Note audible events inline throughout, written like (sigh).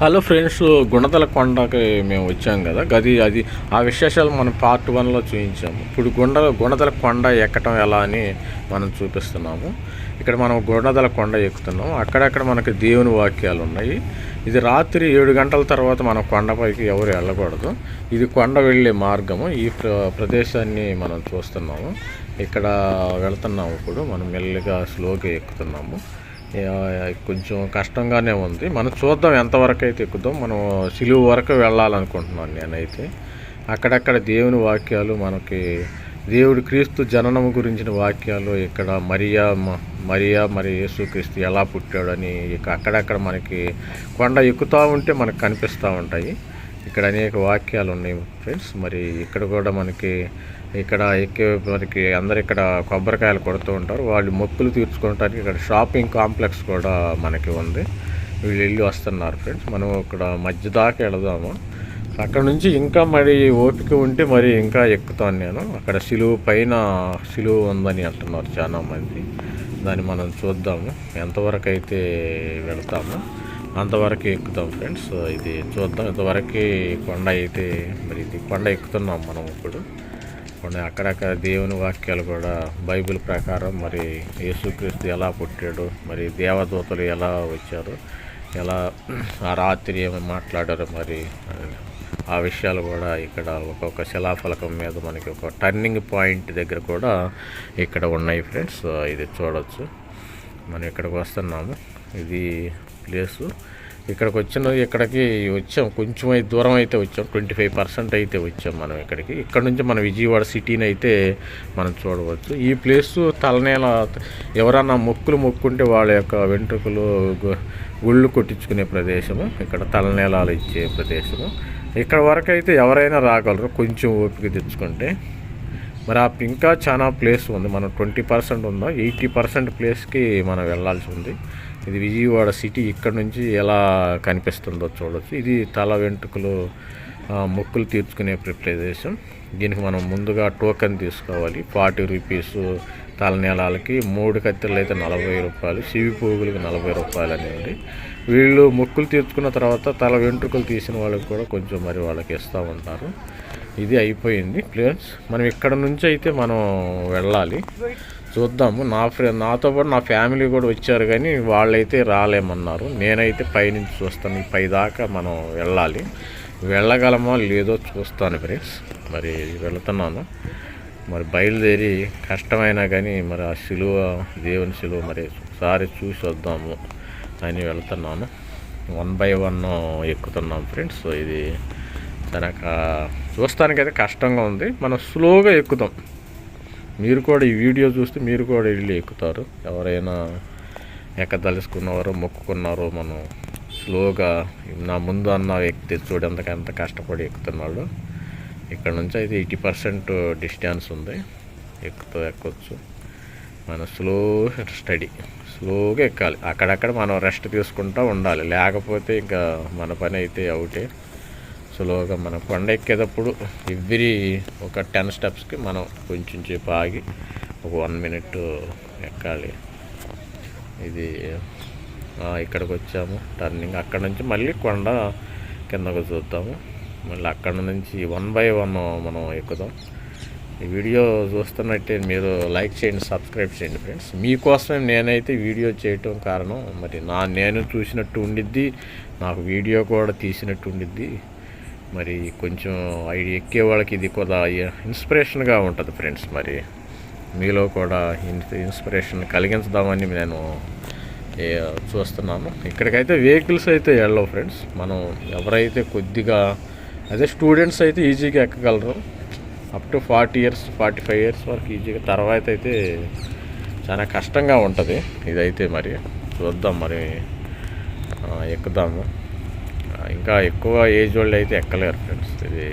Hello friends Gunadala కొండకి మేము వచ్చాం కదా. గది అది ఆ విశేషాలు మనం పార్ట్ వన్లో చూపించాము ఇప్పుడు గుండ గుణదల కొండ ఎక్కటం ఎలా అని మనం చూపిస్తున్నాము. ఇక్కడ మనం గుణదల కొండ ఎక్కుతున్నాం. అక్కడక్కడ మనకి దేవుని వాక్యాలు ఉన్నాయి. ఇది రాత్రి ఏడు గంటల తర్వాత మనం కొండపైకి ఎవరు వెళ్ళకూడదు. ఇది కొండ వెళ్ళే మార్గము. ఈ ప్ర ప్రదేశాన్ని మనం చూస్తున్నాము. ఇక్కడ వెళ్తున్నాము ఇప్పుడు. మనం మెల్లిగా స్లోగా ఎక్కుతున్నాము. కొంచెం కష్టంగానే ఉంది. మనం చూద్దాం ఎంతవరకు అయితే ఎక్కుదాం మనం సిలువు వరకు వెళ్ళాలనుకుంటున్నాను నేనైతే. అక్కడక్కడ దేవుని వాక్యాలు మనకి దేవుడు క్రీస్తు జననం గురించిన వాక్యాలు ఇక్కడ మరియా మరియా మరి యేసుక్రీస్తు ఎలా పుట్టాడని ఇక అక్కడక్కడ మనకి కొండ ఎక్కుతూ ఉంటే మనకు కనిపిస్తూ ఉంటాయి. ఇక్కడ అనేక వాక్యాలు ఉన్నాయి ఫ్రెండ్స్. మరి ఇక్కడ కూడా మనకి ఇక్కడ ఎక్కే మనకి అందరు ఇక్కడ కొబ్బరికాయలు కొడుతూ ఉంటారు. వాళ్ళు మొక్కులు తీర్చుకోవడానికి ఇక్కడ షాపింగ్ కాంప్లెక్స్ కూడా మనకి ఉంది. వీళ్ళు వెళ్ళి వస్తున్నారు ఫ్రెండ్స్. మనం ఇక్కడ మధ్య దాకా వెళదాము. అక్కడ నుంచి ఇంకా మరి ఓపిక ఉంటే మరి ఇంకా ఎక్కుతాను నేను. అక్కడ సిలువు పైన సిలువు ఉందని అంటున్నారు చాలా మంది దాన్ని మనం చూద్దాము. ఎంతవరకు అయితే వెళ్తాము. అంతవరకు ఎక్కుతాం ఫ్రెండ్స్. ఇది చూద్దాం. ఇంతవరకు కొండ అయితే మరి ఇది కొండ ఎక్కుతున్నాం మనం ఇప్పుడు. కొండ అక్కడక్కడ దేవుని వాక్యాలు కూడా బైబిల్ ప్రకారం మరి యేసుక్రీస్తు ఎలా పుట్టాడు మరి దేవదూతలు ఎలా వచ్చారు ఎలా ఆ రాత్రి ఏమి మాట్లాడారు మరి ఆ విషయాలు కూడా ఇక్కడ ఒక్కొక్క శిలాఫలకం మీద మనకి ఒక టర్నింగ్ పాయింట్ దగ్గర కూడా ఇక్కడ ఉన్నాయి ఫ్రెండ్స్. ఇది చూడవచ్చు మనం ఇక్కడికి వస్తున్నాము. ఇది ప్లేసు. ఇక్కడికి వచ్చిన ఇక్కడికి వచ్చాం. కొంచెం అయితే దూరం అయితే వచ్చాం. ట్వంటీ ఫైవ్ పర్సెంట్ అయితే వచ్చాం మనం ఇక్కడికి. ఇక్కడ నుంచి మన విజయవాడ సిటీని అయితే మనం చూడవచ్చు. ఈ ప్లేసు తలనేల ఎవరన్నా మొక్కులు మొక్కుంటే వాళ్ళ యొక్క వెంట్రుకలు గుళ్ళు కొట్టించుకునే ప్రదేశము. ఇక్కడ తలనేలాలు ఇచ్చే ప్రదేశము. ఇక్కడ వరకు అయితే ఎవరైనా రాగలరు. కొంచెం ఓపిక తెచ్చుకుంటే. మరి ఆ ఇంకా చాలా ప్లేస్ ఉంది. మనం ట్వంటీ పర్సెంట్ ఉందా? ఎయిటీ పర్సెంట్ ప్లేస్కి మనం వెళ్ళాల్సి ఉంది. ఇది విజయవాడ సిటీ ఇక్కడ నుంచి ఎలా కనిపిస్తుందో చూడొచ్చు. ఇది తల వెంట్రుకలు మొక్కులు తీర్చుకునే ప్రదేశం. దీనికి మనం ముందుగా టోకెన్ తీసుకోవాలి. ఫార్టీ రూపీస్ తలనేలాలకి మూడు కత్తెరలు అయితే నలభై రూపాయలు సివి పోగులకి నలభై రూపాయలు అనేవి. వీళ్ళు మొక్కులు తీర్చుకున్న తర్వాత తల వెంట్రుకలు తీసిన వాళ్ళకి కూడా కొంచెం మరి వాళ్ళకి ఇస్తూ ఉంటారు. ఇది అయిపోయింది ప్లేస్ మనం ఇక్కడ నుంచి అయితే మనం వెళ్ళాలి. చూద్దాము. నా ఫ్రెండ్ నాతో పాటు నా ఫ్యామిలీ కూడా వచ్చారు కానీ వాళ్ళైతే రాలేమన్నారు. నేనైతే పైనుంచి చూస్తాను. ఈ పై దాకా మనం వెళ్ళాలి. వెళ్ళగలమో లేదో చూస్తాను ఫ్రెండ్స్. మరి వెళుతున్నాను. మరి బయలుదేరి కష్టమైనా కానీ మరి ఆ సిలువ దేవుని సిలువ మరి ఒకసారి చూసి వద్దాము అని వెళ్తున్నాను. వన్ బై వన్ ఎక్కుతున్నాం ఫ్రెండ్స్. సో ఇది తనక చూస్తానికైతే కష్టంగా ఉంది. మనం స్లోగా ఎక్కుతాం. మీరు కూడా ఈ వీడియో చూస్తే మీరు కూడా వెళ్ళి ఎక్కుతారు. ఎవరైనా ఎక్కదలుచుకున్నవారో మొక్కుకున్నారో మనం స్లోగా నా ముందు అన్న వ్యక్తి చూడు ఎంత కష్టపడి ఎక్కుతున్నాడు. ఇక్కడ నుంచి అయితే ఎయిటీ పర్సెంట్ డిస్టెన్స్ ఉంది. ఎక్కుతూ ఎక్కొచ్చు. మనం స్లో స్టడీ స్లోగా ఎక్కాలి. అక్కడక్కడ మనం రెస్ట్ తీసుకుంటూ ఉండాలి. లేకపోతే ఇంకా మన పని అయితే అవుటే. సులువుగా మనం కొండ ఎక్కేటప్పుడు ఎవ్రీ ఒక టెన్ స్టెప్స్కి మనం కొంచెం సేపు ఆగి ఒక వన్ మినిట్ ఎక్కాలి. ఇది ఇక్కడికి వచ్చాము. టర్నింగ్ అక్కడ నుంచి మళ్ళీ కొండ కిందకు చూద్దాము. మళ్ళీ అక్కడ నుంచి వన్ బై వన్ మనం ఎక్కుదాం. ఈ వీడియో చూస్తున్నట్టే మీరు లైక్ చేయండి సబ్స్క్రైబ్ చేయండి ఫ్రెండ్స్. మీకోసమే నేనైతే వీడియో చేయటం కారణం మరి నా నేను చూసినట్టు ఉండిద్ది నాకు వీడియో కూడా తీసినట్టు ఉండిద్ది. మరి కొంచెం ఐడి ఎక్కే వాళ్ళకి ఇది కూడా ఇన్స్పిరేషన్గా ఉంటుంది ఫ్రెండ్స్ మరి. మీలో కూడా ఇన్స్పిరేషన్ కలిగించుదామని నేను చూస్తున్నాను. ఇక్కడికైతే వెహికల్స్ అయితే వెళ్ళవు ఫ్రెండ్స్. మనం ఎవరైతే కొద్దిగా అదే స్టూడెంట్స్ అయితే ఈజీగా ఎక్కగలరు. Up to forty years forty five years వరకు ఈజీగా తర్వాత అయితే చాలా కష్టంగా ఉంటుంది. ఇదైతే మరి చూద్దాం మరి ఎక్కుదాము. ఇంకా ఎక్కువ ఏజ్ వాళ్ళు అయితే ఎక్కలేరు ఫ్రెండ్స్. ఇది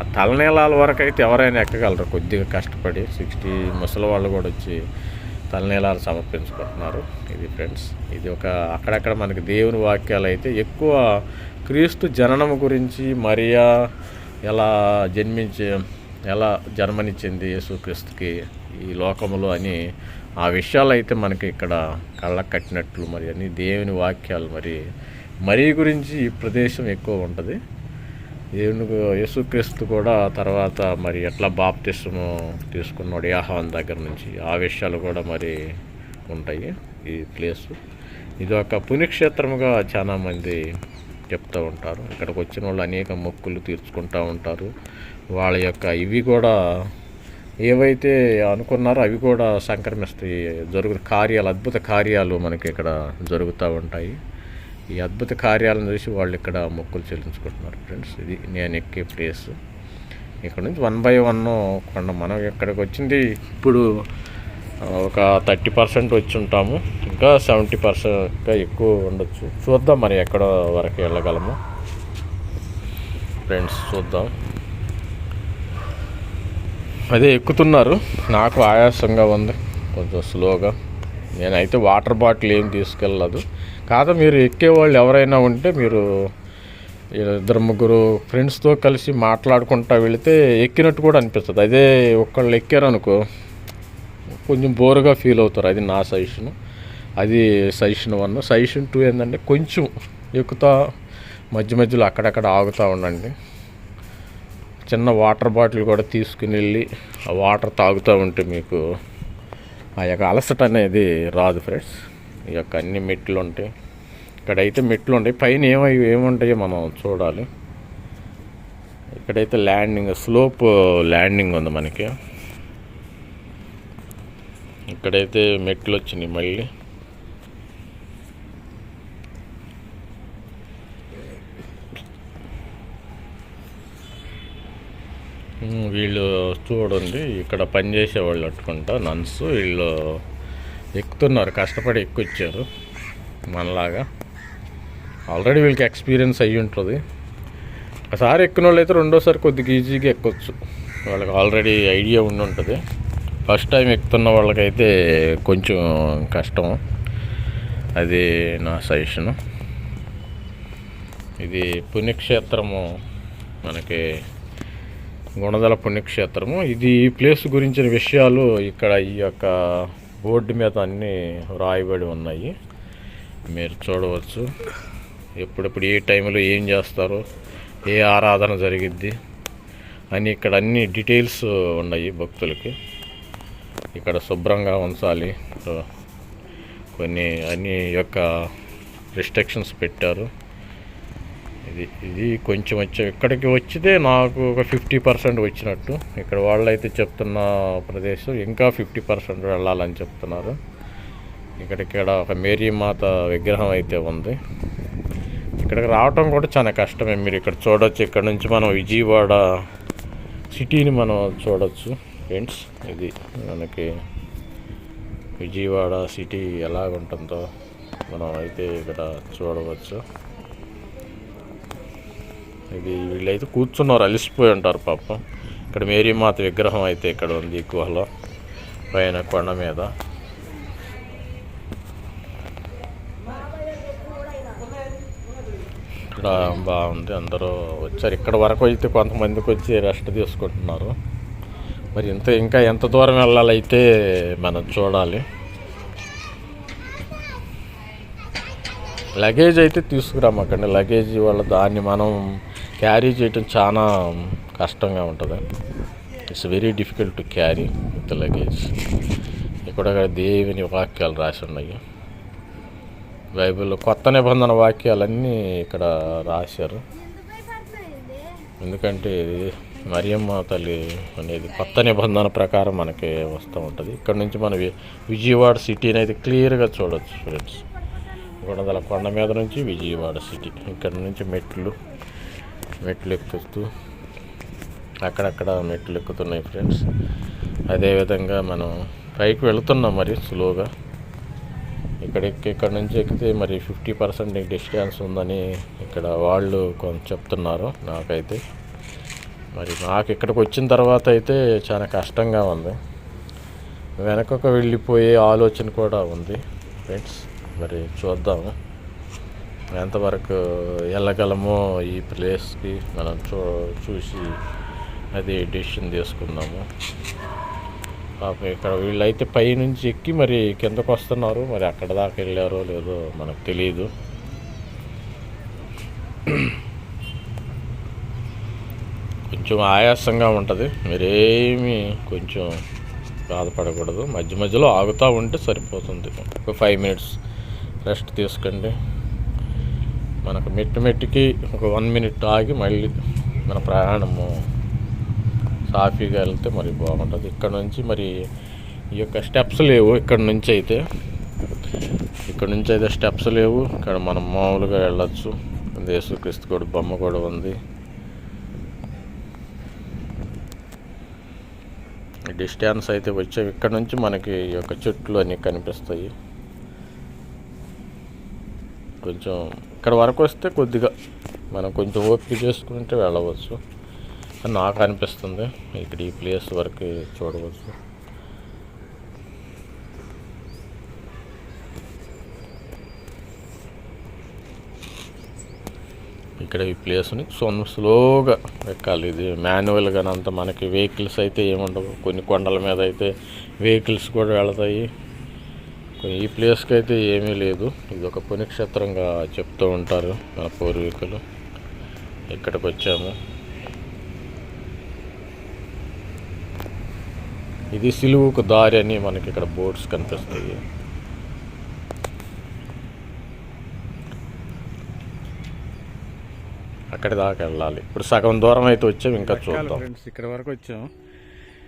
ఆ తలనీలాల వరకు అయితే ఎవరైనా ఎక్కగలరు. కొద్దిగా కష్టపడి సిక్స్టీ ముసలి వాళ్ళు కూడా వచ్చి తలనీలాలు సమర్పించుకుంటున్నారు. ఇది ఫ్రెండ్స్. ఇది ఒక అక్కడక్కడ మనకి దేవుని వాక్యాలు అయితే ఎక్కువ క్రీస్తు జననం గురించి మరియా ఎలా జన్మించి ఎలా జన్మనిచ్చింది యేసుక్రీస్తుకి ఈ లోకములో అని ఆ విషయాలు అయితే మనకి ఇక్కడ కళ్ళకు కట్టినట్లు మరి అని దేవుని వాక్యాలు మరి మరీ గురించి ఈ ప్రదేశం ఎక్కువ ఉంటుంది. దేవుని యేసుక్రీస్తు కూడా తర్వాత మరి ఎట్లా బాప్తిస్ము తీసుకున్నాడు యాహాన్ దగ్గర నుంచి ఆ విషయాలు కూడా మరి ఉంటాయి ఈ ప్లేసు. ఇది ఒక పుణ్యక్షేత్రముగా చాలా మంది చెప్తూ ఉంటారు. ఇక్కడికి వచ్చిన వాళ్ళు అనేక మొక్కులు తీర్చుకుంటూ ఉంటారు. వాళ్ళ యొక్క ఇవి కూడా ఏవైతే అనుకున్నారో అవి కూడా సంక్రమిస్తాయి జరుగు కార్యాలు అద్భుత కార్యాలు మనకి ఇక్కడ జరుగుతూ ఉంటాయి. ఈ అద్భుత కార్యాలను చూసి వాళ్ళు ఇక్కడ మొక్కులు చెల్లించుకుంటున్నారు ఫ్రెండ్స్. ఇది నేను ఎక్కే ప్లేస్. ఇక్కడ నుంచి వన్ బై వన్ కొండ మనం ఇక్కడికి వచ్చింది? ఇప్పుడు ఒక థర్టీ పర్సెంట్ వచ్చి ఉంటాము. ఇంకా సెవెంటీ పర్సెంట్ ఇంకా ఎక్కువ ఉండొచ్చు. చూద్దాం మరి ఎక్కడ వరకు వెళ్ళగలము. ఫ్రెండ్స్ చూద్దాం. అదే ఎక్కుతున్నారు. నాకు ఆయాసంగా ఉంది. కొంచెం స్లోగా. నేనైతే వాటర్ బాటిల్ ఏం తీసుకెళ్ళదు కాదు మీరు ఎక్కేవాళ్ళు ఎవరైనా ఉంటే మీరు ఇద్దరు ముగ్గురు ఫ్రెండ్స్తో కలిసి మాట్లాడుకుంటా వెళితే ఎక్కినట్టు కూడా అనిపిస్తుంది. అదే ఒక్కళ్ళు ఎక్కారనుకో కొంచెం బోరుగా ఫీల్ అవుతారు. అది నా సజెషన్ అది సజెషన్ వన్ సజెషన్ టూ ఏంటంటే కొంచెం ఎక్కుతా మధ్య మధ్యలో అక్కడక్కడ ఆగుతూ ఉండండి. చిన్న వాటర్ బాటిల్ కూడా తీసుకుని వెళ్ళి ఆ వాటర్ తాగుతూ ఉంటే మీకు ఆ యొక్క అలసట అనేది రాదు ఫ్రెండ్స్ ఈ యొక్క అన్ని మెట్లు ఉంటాయి. ఇక్కడైతే మెట్లు ఉంటాయి. పైన ఏమై ఏముంటాయో మనం చూడాలి. ఇక్కడైతే ల్యాండింగ్ స్లోప్ ల్యాండింగ్ ఉంది మనకి. ఇక్కడైతే మెట్లు వచ్చినాయి మళ్ళీ. వీళ్ళు చూడండి ఇక్కడ పనిచేసేవాళ్ళు అట్టుకుంటా. నన్స్ వీళ్ళు ఎక్కుతున్నారు కష్టపడి ఎక్కువచ్చారు మనలాగా. ఆల్రెడీ వీళ్ళకి ఎక్స్పీరియన్స్ అయ్యి ఉంటుంది. ఒకసారి ఎక్కిన వాళ్ళు అయితే రెండోసారి కొద్దిగా ఈజీగా ఎక్కొచ్చు. వాళ్ళకి ఆల్రెడీ ఐడియా ఉండి ఉంటుంది. ఫస్ట్ టైం ఎక్కుతున్న వాళ్ళకైతే కొంచెం కష్టం. అది నా సజెషను ఇది పుణ్యక్షేత్రము మనకి గుణదల పుణ్యక్షేత్రము. ఇది ఈ ప్లేస్ గురించిన విషయాలు ఇక్కడ ఈ యొక్క బోర్డు మీద అన్నీ రాయబడి ఉన్నాయి. మీరు చూడవచ్చు. ఎప్పుడెప్పుడు ఏ టైంలో ఏం చేస్తారు ఏ ఆరాధన జరిగిద్ది అని ఇక్కడ అన్ని డీటెయిల్స్ ఉన్నాయి భక్తులకి. ఇక్కడ శుభ్రంగా ఉంచాలి. సో కొన్ని అన్ని యొక్క రిస్ట్రిక్షన్స్ పెట్టారు. ఇది ఇది కొంచెం వచ్చే ఇక్కడికి వచ్చితే నాకు ఒక ఫిఫ్టీ పర్సెంట్ వచ్చినట్టు. ఇక్కడ వాళ్ళైతే చెప్తున్న ప్రదేశం ఇంకా ఫిఫ్టీ పర్సెంట్ వెళ్ళాలని చెప్తున్నారు. ఇక్కడ ఇక్కడ ఒక మేరీ మాత విగ్రహం అయితే ఉంది. ఇక్కడికి రావటం కూడా చాలా కష్టమే. మీరు ఇక్కడ చూడొచ్చు. ఇక్కడ నుంచి మనం విజయవాడ సిటీని మనం చూడొచ్చు ఫ్రెండ్స్. ఇది మనకి విజయవాడ సిటీ ఎలాగుంటుందో మనం అయితే ఇక్కడ చూడవచ్చు. ఇది వీళ్ళైతే కూర్చున్నారు అలిసిపోయి ఉంటారు పాపం. ఇక్కడ మేరీమాత విగ్రహం అయితే ఇక్కడ ఉంది ఈ గుహలో పైన కొండ మీద. ఇక్కడ బాగుంది అందరూ వచ్చారు. ఇక్కడ వరకు అయితే కొంతమందికి వచ్చి రెస్ట్ తీసుకుంటున్నారు. మరి ఇంత ఇంకా ఎంత దూరం వెళ్ళాలైతే మనం చూడాలి. లగేజ్ అయితే తీసుకురామకండి. లగేజ్ వాళ్ళ దాన్ని మనం క్యారీ చేయటం చాలా కష్టంగా ఉంటుంది. It's very difficult to carry with luggage ఇక్కడ దేవుని వాక్యాలు రాసి ఉన్నాయి. బైబిల్లో కొత్త నిబంధన వాక్యాలన్నీ ఇక్కడ రాశారు. ఎందుకంటే ఇది మరియమ్మ తల్లి అనేది కొత్త నిబంధన ప్రకారం మనకి వస్తూ ఉంటుంది. ఇక్కడ నుంచి మన విజయవాడ సిటీని అయితే క్లియర్గా చూడొచ్చు ఫ్రెండ్స్. గుణదల కొండ మీద నుంచి విజయవాడ సిటీ ఇక్కడ నుంచి మెట్లు మెట్లు ఎక్కుతూ అక్కడక్కడ మెట్లు ఎక్కుతున్నాయి ఫ్రెండ్స్. అదేవిధంగా మనం పైకి వెళుతున్నాం మరి స్లోగా. ఇక్కడ ఎక్కి ఇక్కడ నుంచి ఎక్కితే మరి ఫిఫ్టీ పర్సెంట్ డిస్టెన్స్ ఉందని ఇక్కడ వాళ్ళు కొంచెం చెప్తున్నారు నాకైతే. మరి నాకు ఇక్కడికి వచ్చిన తర్వాత అయితే చాలా కష్టంగా ఉంది. వెనకకు వెళ్ళిపోయే ఆలోచన కూడా ఉంది ఫ్రెండ్స్. మరి చూద్దాము. ఎంతవరకు వెళ్ళగలమో ఈ ప్లేస్కి మనం చూ చూసి అది డెసిషన్ తీసుకుందాము. పాపం ఇక్కడ వీళ్ళైతే పైనుంచి ఎక్కి మరి కిందకు వస్తున్నారు. మరి అక్కడ దాకా వెళ్ళారో లేదో మనకు తెలియదు కొంచెం ఆయాసంగా ఉంటుంది. మీరేమీ కొంచెం బాధపడకూడదు. మధ్య మధ్యలో ఆగుతూ ఉంటే సరిపోతుంది. ఒక ఫైవ్ మినిట్స్ రెస్ట్ తీసుకోండి. మనకు మెట్టు మెట్టుకి ఒక వన్ మినిట్ ఆగి మళ్ళీ మన ప్రయాణము సాఫీగా వెళ్తే మరి బాగుంటుంది. ఇక్కడ నుంచి మరి ఈ యొక్క స్టెప్స్ లేవు ఇక్కడ నుంచి అయితే. ఇక్కడ నుంచి అయితే స్టెప్స్ లేవు. ఇక్కడ మనం మామూలుగా వెళ్ళొచ్చు. యేసుక్రీస్తు కూడా బొమ్మ కూడా ఉంది. డిస్టెన్స్ అయితే వచ్చే ఇక్కడ నుంచి మనకి ఈ యొక్క చెట్లు అన్నీ కనిపిస్తాయి. కొంచెం ఇక్కడ వరకు వస్తే కొద్దిగా మనం కొంచెం ఓపిక చేసుకుంటే వెళ్ళవచ్చు. అని నాకు అనిపిస్తుంది ఇక్కడ ఈ ప్లేస్ వరకు చూడవచ్చు. ఇక్కడ ఈ ప్లేస్ని సో స్లోగా ఎక్కాలి. ఇది మాన్యువల్గా అంత మనకి వెహికల్స్ అయితే ఏముండవు. కొన్ని కొండల మీద అయితే వెహికల్స్ కూడా వెళతాయి. ఈ ప్లేస్కి అయితే ఏమీ లేదు. ఇది ఒక పుణ్యక్షేత్రంగా చెప్తూ ఉంటారు మన పూర్వీకులు. ఇక్కడికి వచ్చాము. ఇది సిలువుకు దారి అని మనకి ఇక్కడ బోర్డ్స్ కనిపిస్తాయి. అక్కడి దాకా వెళ్ళాలి. ఇప్పుడు సగం దూరం అయితే వచ్చాం ఇంకా చూద్దాం. ఫ్రెండ్స్ ఇక్కడ వరకు వచ్చాం.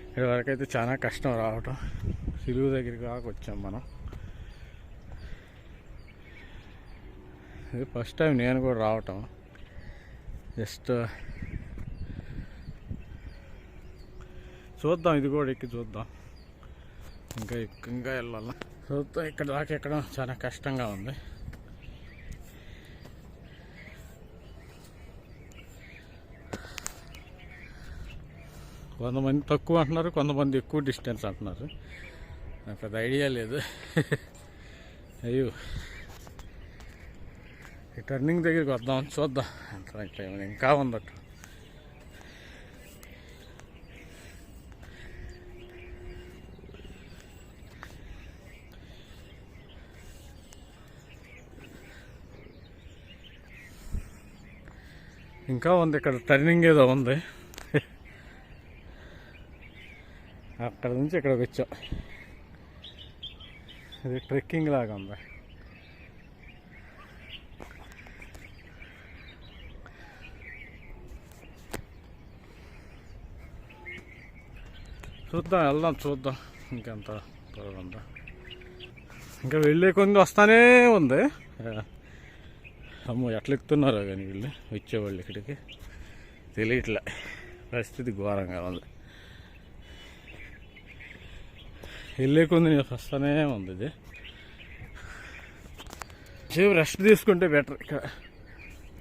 ఇక్కడ వరకు అయితే చాలా కష్టం రావటం. సిలువు దగ్గరికి దాకా వచ్చాం మనం. ఇది ఫస్ట్ టైం నేను కూడా రావటం. జస్ట్ uh, చూద్దాం ఇది కూడా ఎక్కి చూద్దాం. ఇంకా ఎక్కి- ఇంకా వెళ్ళాలి? చూద్దాం ఇక్కడ దాకా ఎక్కడం చాలా కష్టంగా ఉంది. కొంతమంది తక్కువ అంటున్నారు కొంతమంది ఎక్కువ డిస్టెన్స్ అంటున్నారు. నాకు పెద్ద ఐడియా లేదు. (laughs) అయ్యో. ఈ టర్నింగ్ దగ్గరికి వద్దాం చూద్దాం. ఎంత ఇంకా ఉంది ఇంకా ఉందట ఇంకా ఉంది ఇక్కడ టర్నింగ్ ఏదో ఉంది. అక్కడ నుంచి ఇక్కడికి వచ్చాం. ఇది ట్రెక్కింగ్ లాగా ఉంది. చూద్దాం వెళ్దాం చూద్దాం. ఇంకెంత త్వరగా ఉందా. ఇంకా వెళ్ళే కొంది వస్తానే ఉంది. అమ్మో ఎట్లా ఎక్కుతున్నారో కానీ వీళ్ళు. వచ్చేవాళ్ళు ఇక్కడికి. తెలియట్లే. పరిస్థితి ఘోరంగా ఉంది. వెళ్ళే కొంది నేను వస్తానే ఉంది ఇది. సేపు రెస్ట్ తీసుకుంటే బెటర్ ఇక్కడ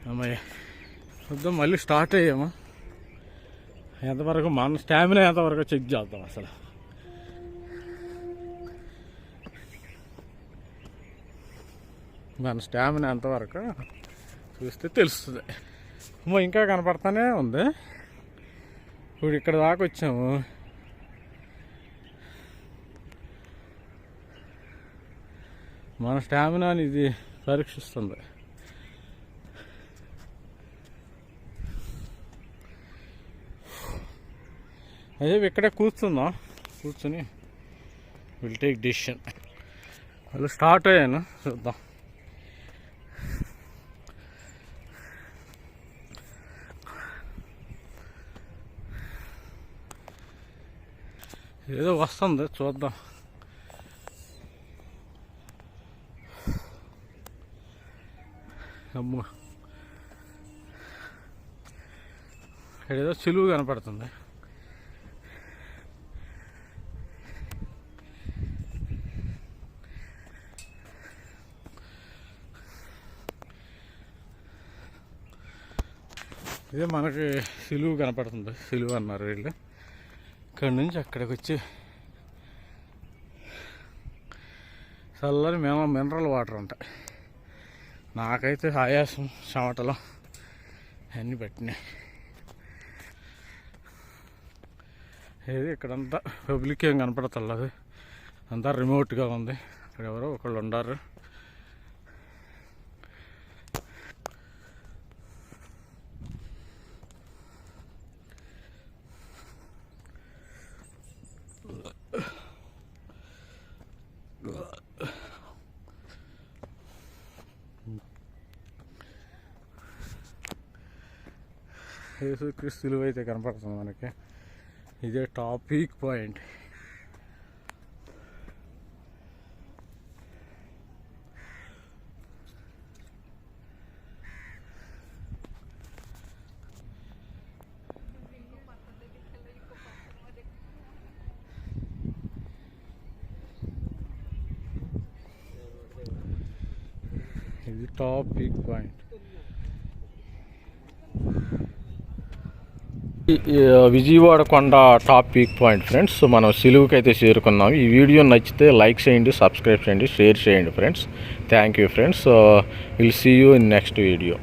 అమ్మాయి చూద్దాం మళ్ళీ స్టార్ట్ అయ్యాము. ఎంతవరకు మన స్టామినా ఎంతవరకు చెక్ చేద్దాం అసలు? మన స్టామినా ఎంతవరకు చూస్తే తెలుస్తుంది. అమ్మో ఇంకా కనపడతానే ఉంది. ఇప్పుడు ఇక్కడ దాకా వచ్చాము. మన స్టామినాని ఇది పరీక్షిస్తుంది. అదే ఇక్కడే కూర్చుందాం కూర్చుని విల్ టేక్ డిసిషన్ వాళ్ళు స్టార్ట్ అయ్యాను. చూద్దాం. ఏదో వస్తుంది చూద్దాం. అమ్మో. ఏదో సులువు కనపడుతుంది. ఇదే మనకి సిలువు కనపడుతుంది. సిలువు అన్నారు వీళ్ళు. ఇక్కడ నుంచి అక్కడికి వచ్చి చల్లని మేము మినరల్ వాటర్ అంట. నాకైతే ఆయాసం చెమటలు అన్నీ పెట్టినాయి. ఏది ఇక్కడంతా పబ్లిక్ ఏం కనపడతలేదు. అంతా రిమోట్గా ఉంది. ఇక్కడ ఎవరో ఒకళ్ళు ఉండారు. యేసుక్రీస్తు సిలువ అయితే కనపడుతుంది మనకి. ఇదే టాప్ పీక్ పాయింట్. ఇది టాప్ పీక్ పాయింట్ ఈ- ఈ విజయవాడ కొండ టాప్ పీక్ పాయింట్ ఫ్రెండ్స్ మనం సిలువుకి అయితే చేరుకున్నాం. ఈ వీడియో నచ్చితే లైక్ చేయండి సబ్స్క్రైబ్ చేయండి షేర్ చేయండి friends. Thank you friends will see you in next video